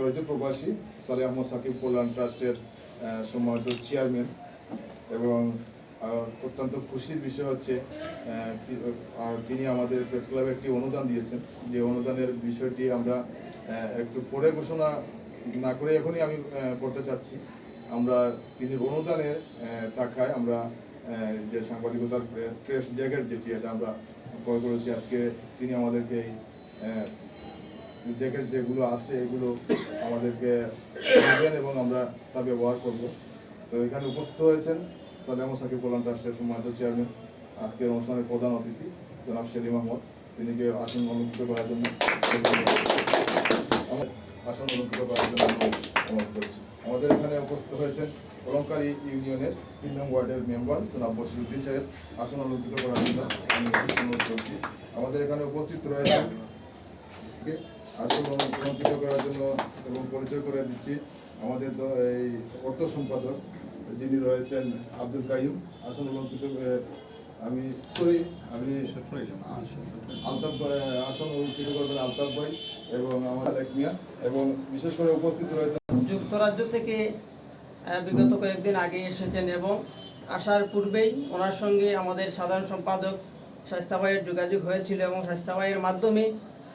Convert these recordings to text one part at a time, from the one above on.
যুক্তরাজ্য প্রবাসী সালে আহমদ সাকিব কল্যাণ ট্রাস্টের সম্মানিত চেয়ারম্যান এবং অত্যন্ত খুশির বিষয় হচ্ছে তিনি আমাদের প্রেস ক্লাবে একটি অনুদান দিয়েছেন। যে অনুদানের বিষয়টি আমরা একটু পরে ঘোষণা না করে এখনই আমি করতে চাচ্ছি। আমরা, তিনি অনুদানের টাকায় আমরা যে সাংবাদিকতার প্রেস জ্যাকেট যেটি, এটা আমরা ক্রয় করেছি, আজকে তিনি আমাদেরকে এই জ্যাকেট যেগুলো আছে, এগুলো আমাদেরকে দেবেন এবং আমরা তা ব্যবহার করব। তো এখানে উপস্থিত হয়েছেন সালেম সাকিব কল্যাণ ট্রাস্টের সম্মানিত চেয়ারম্যান, আজকের অনুষ্ঠানের প্রধান অতিথি, জনাব সেলিম আহমদ। তিনিকে আসন অলঙ্কৃত করার জন্য আসন অলঙ্কৃত করার জন্য অনুরোধ করছি। আমাদের এখানে উপস্থিত হয়েছেন অলঙ্কারী ইউনিয়নের তিন নং ওয়ার্ডের মেম্বার, জনাব বসিরুদ্দিন সাহেব। আসন অলঙ্কৃত করার জন্য অনুরোধ করছি। আমাদের এখানে উপস্থিত রয়েছেন আসন অলঙ্কৃত করার জন্য এবং পরিচয় করে দিচ্ছি আমাদের এই অর্থ সম্পাদক, যিনি রয়েছেন আব্দুল কাইম আসন অলঙ্কৃত আমি সরি আমি আলতাফ আসন অলঙ্কৃত করবেন আলতাফ ভাই এবং আমাদের এক মিয়া এবং বিশেষ করে উপস্থিত রয়েছেন যুক্তরাজ্য থেকে বিগত কয়েকদিন আগে এসেছেন এবং আসার পূর্বেই ওনার সঙ্গে আমাদের সাধারণ সম্পাদক ভাইয়ের যোগাযোগ হয়েছিল এবং ভাইয়ের মাধ্যমে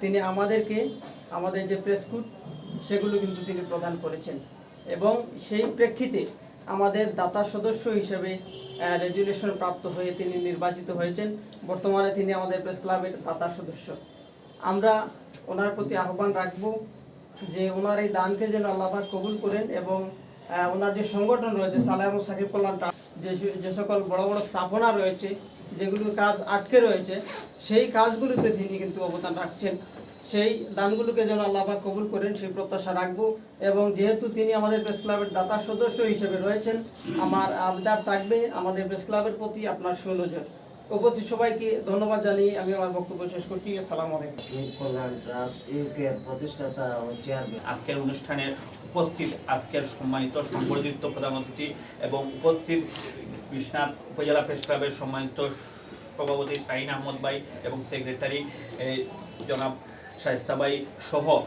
তিনি আমাদেরকে, আমাদের যে প্রেসকুট সেগুলো কিন্তু তিনি প্রদান করেছেন। এবং সেই প্রেক্ষিতে আমাদের দাতা সদস্য হিসেবে রেজুলেশন প্রাপ্ত হয়ে তিনি নির্বাচিত হয়েছেন। বর্তমানে তিনি আমাদের প্রেস ক্লাবের দাতা সদস্য। আমরা ওনার প্রতি আহ্বান রাখব যে ওনার এই দানকে যেন আল্লাহবাক কবুল করেন এবং ওনার যে সংগঠন রয়েছে, সালাম সাকিব কল্যাণ যে সকল বড় বড় স্থাপনা রয়েছে যেগুলোর কাজ আটকে রয়েছে সেই কাজগুলোতে তিনি কিন্তু অবদান রাখছেন। সেই দানগুলোকে যেন আল্লাহবাক কবুল করেন সেই প্রত্যাশা রাখব। এবং যেহেতু তিনি আমাদের প্রেস ক্লাবের দাতা সদস্য হিসেবে রয়েছেন আমার আবদার থাকবে আমাদের প্রেস ক্লাবের প্রতি আপনার সুনজর। উপস্থিত সবাইকে ধন্যবাদ জানিয়ে আমি আমার বক্তব্য শেষ করছি। আসসালাম আলাইকুম। কল্যাণ ট্রাস্ট ইউকে প্রতিষ্ঠাতা ও চেয়ারম্যান আজকের অনুষ্ঠানে উপস্থিত আজকের সম্মানিত সম্বর্ধিত প্রধান অতিথি এবং উপস্থিত বিশ্বনাথ উপজেলা প্রেস ক্লাবের সম্মানিত সভাপতি শাহিন আহমদ ভাই এবং সেক্রেটারি জনাব শায়স্তা ভাই সহ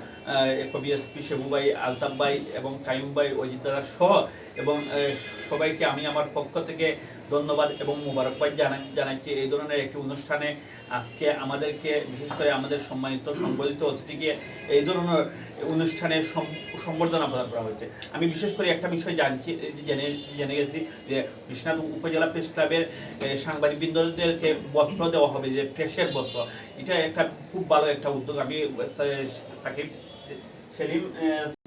কবি এসপি শেবু ভাই আলতাফ ভাই এবং কাইম ভাই অজিত দাদা সহ, এবং সবাইকে আমি আমার পক্ষ থেকে ধন্যবাদ এবং মুবারকবাদ জানাই, জানাচ্ছি। এই ধরনের একটি অনুষ্ঠানে আজকে আমাদেরকে, বিশেষ করে আমাদের সম্মানিত সম্বোধিত অতিথিকে এই ধরনের অনুষ্ঠানে সম- সম্বর্ধনা প্রদান করা হয়েছে। আমি বিশেষ করে একটা বিষয় জানছি, জেনে জেনে গেছি যে বিশ্বনাথ উপজেলা প্রেস ক্লাবের সাংবাদিকবৃন্দদেরকে বস্ত্র দেওয়া হবে, যে প্রেসের বস্ত্র। এটা একটা খুব ভালো একটা উদ্যোগ। আমি সাকিব সেলিম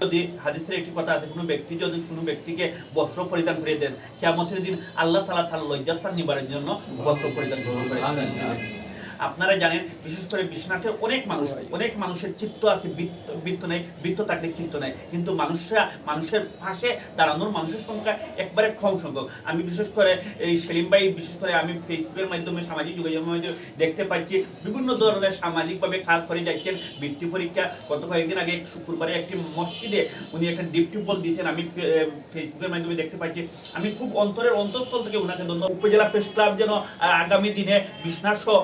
যদি হাদিসের একটি কথা আছে, কোনো ব্যক্তি যদি কোনো ব্যক্তিকে বস্ত্র পরিধান করে দেন কেমতের দিন আল্লাহ তালা তার লজ্জাস্থান নিবারের জন্য বস্ত্র পরিধান করবেন আপনারা জানেন বিশেষ করে বিশ্বনাথের অনেক মানুষ অনেক। মানুষের চিত্ত আছে বৃত্ত নেই বৃত্ত থাকলে চিত্ত নেই। কিন্তু মানুষরা মানুষের পাশে দাঁড়ানোর মানুষের সংখ্যা একবারে কম সংখ্যক। আমি বিশেষ করে এই সেলিম ভাই বিশেষ করে আমি ফেসবুকের মাধ্যমে সামাজিক যোগাযোগের মাধ্যমে দেখতে পাচ্ছি বিভিন্ন ধরনের সামাজিকভাবে কাজ করে যাচ্ছেন। বৃত্তি পরীক্ষা গত কয়েকদিন আগে শুক্রবারে একটি মসজিদে উনি একটা ডিপটি বল দিয়েছেন। আমি ফেসবুকের মাধ্যমে দেখতে পাচ্ছি। আমি খুব অন্তরের অন্তঃস্থল থেকে ওনাকে ধন্যবাদ। উপজেলা প্রেস ক্লাব যেন আগামী দিনে বিশ্বনাথ সহ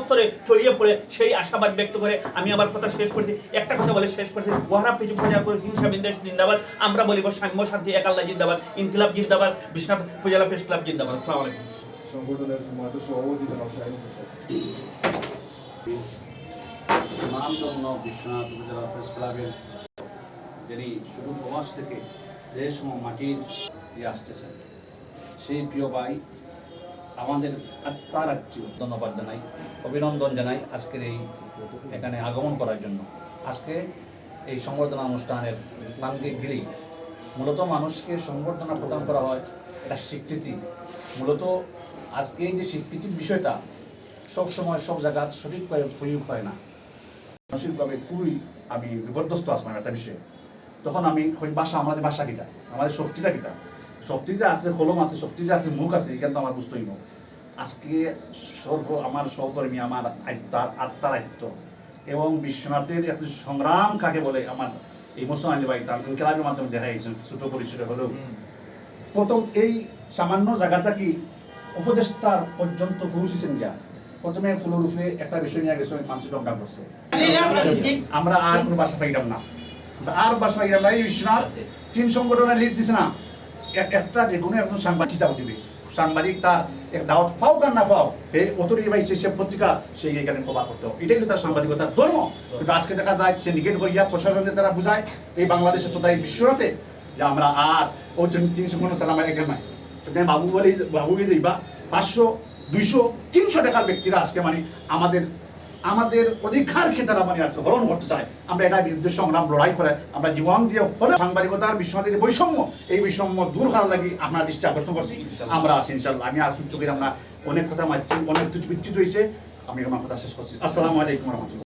সর্বস্তরে ছড়িয়ে পড়ে সেই আশাবাদ ব্যক্ত করে আমি আমার কথা শেষ করছি একটা কথা বলে শেষ করছি ওহারা পিছু প্রচার করে হিংসা বিন্দেশ জিন্দাবাদ। আমরা বলিব সাম্য শান্তি একাল্লা জিন্দাবাদ। ইনকিলাব জিন্দাবাদ। বিশ্বনাথ উপজেলা প্রেস ক্লাব জিন্দাবাদ। আসসালামু আলাইকুম। সংগঠনের সম্মানিত সভাপতি জনাব সুনামধন্য বিশ্বনাথ উপজেলা প্রেস ক্লাবের যিনি শুধু প্রবাস থেকে দেশ ও মাটির দিয়ে আসতেছেন সেই প্রিয় ভাই আমাদের আত্মার আত্মীয়। ধন্যবাদ জানাই, অভিনন্দন জানাই আজকের এই এখানে আগমন করার জন্য। আজকে এই সংবর্ধনা অনুষ্ঠানের তাঙ্গে গিরি মূলত মানুষকে সংবর্ধনা প্রদান করা হয় এটা স্বীকৃতি। মূলত আজকে এই যে স্বীকৃতির বিষয়টা সব সময় সব জায়গা সঠিকভাবে প্রয়োগ হয় না। মানসিকভাবে খুবই আমি বিপর্যস্ত আসলাম একটা বিষয়ে। তখন আমি বাসা আমাদের বাসা কিটা? আমাদের শক্তিটা কিটা? শক্তি যে আছে কলম আছে শক্তি যে আছে মুখ আছে এখানে তো আমার বুঝতেই না আজকে সর্ব আমার সহকর্মী আমার আত্মার আত্মার আত্ম এবং বিশ্বনাথের একটি সংগ্রাম কাকে বলে? আমার ইমোশনাল বাইকটা আমি ক্লাবের মাধ্যমে দেখা গেছে ছোট পরিসরে হলেও। প্রথম এই সামান্য জায়গাটা কি? উপদেষ্টার পর্যন্ত পৌঁছেছেন গিয়া। প্রথমে ফুলের উপরে একটা বিষয় নিয়ে গেছে মানুষ লঙ্কা করছে। আমরা আর কোনো বাসা পাইলাম না। আর বাসা পাইলাম না এই বিশ্বনাথ। তিন সংগঠনের লিস্ট দিছে না। একটা যে কোনো একজন সাংবাদিক কিতাব দিবে। সাংবাদিক তার এক দাওয়াত পাও কার না পাও এই অথরিটি ভাই সে পত্রিকা, সে এখানে কভার করতে হবে। এটাই তার সাংবাদিকতার ধর্ম। কিন্তু আজকে দেখা যায় সে নিকেট করিয়া প্রশাসনকে তারা বুঝায়, এই বাংলাদেশে তথা এই বিশ্বতে যে আমরা আর ওই তিনশো কোনো সালাম এখানে নাই। বাবু বলে বাবুকে দিবা পাঁচশো, দুইশো, তিনশো টাকার ব্যক্তিরা আজকে মানে আমাদের আমাদের অধিকারকে তারা মানে আজকে হরণ করতে চায়। আমরা এটা বিরুদ্ধে সংগ্রাম লড়াই করে। আমরা জীবন দিয়ে হলে সাংবাদিকতার বিশ্বনাথের যে বৈষম্য এই বৈষম্য দূর করার লাগে আপনার দৃষ্টি আকর্ষণ করছি। আমরা আসি ইনশাল্লাহ। আমি আর সুযোগের আমরা অনেক কথা মারছি অনেক কিছু বিচ্ছিত হয়েছে আমি আমার কথা শেষ করছি। আসসালামু আলাইকুম রহমতুল্লাহ।